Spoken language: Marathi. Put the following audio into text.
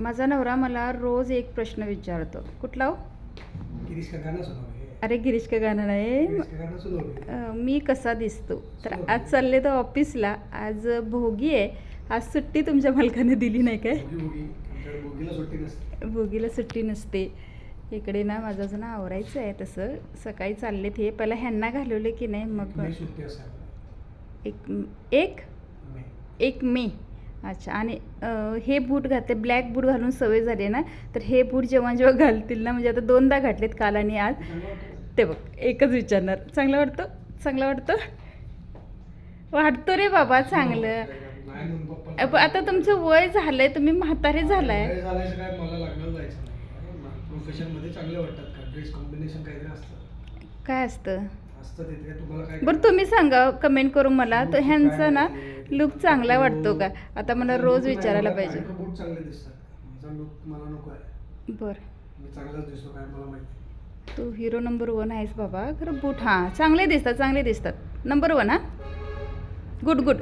माझा नवरा मला रोज एक प्रश्न विचारतो. कुठला हो? गिरीश का गाणं सुनावे अरे गिरीश का गाणं नाही. गिरीश का गाणं सुनावे अं, मी कसा दिसतो? तर आज चालले तर ऑफिसला. आज भोगी आहे. आज सुट्टी तुमच्या मालकाने दिली नाही काय? बोगी बोगी आमच्याकडे बोगीला सुट्टी नसते. भोगीला सुट्टी नसते. इकडे ना माझं अजून आवरायचं आहे. तसं सकाळी चालले ते पहिला ह्यांना घालवले की नाही? मग नाही सुट्टी असते एक एक? एक मे. अच्छा आणि हे बूट घातले ब्लॅक बूट घालून सवय झाली ना तर हे बूट जेव्हा जेव्हा घालतील ना म्हणजे आता दोनदा घातलेत काल आणि आज. ते बघ एकच विचारणार. चांगलं वाटतं? चांगलं वाटतं? वाटतं रे बाबा चांगलं. आता तुमचं वय झालंय तुम्ही म्हातारे झालाय. काय असतं? बरं तुम्ही सांगा कमेंट करून मला. तो ह्यांचा ना लुक चांगला वाटतो का? आता मला रोज विचारायला पाहिजे. बरं. तू हिरो नंबर वन आहेस बाबा. खरं बूट हां चांगले दिसतात चांगले दिसतात. नंबर वन हां? Good good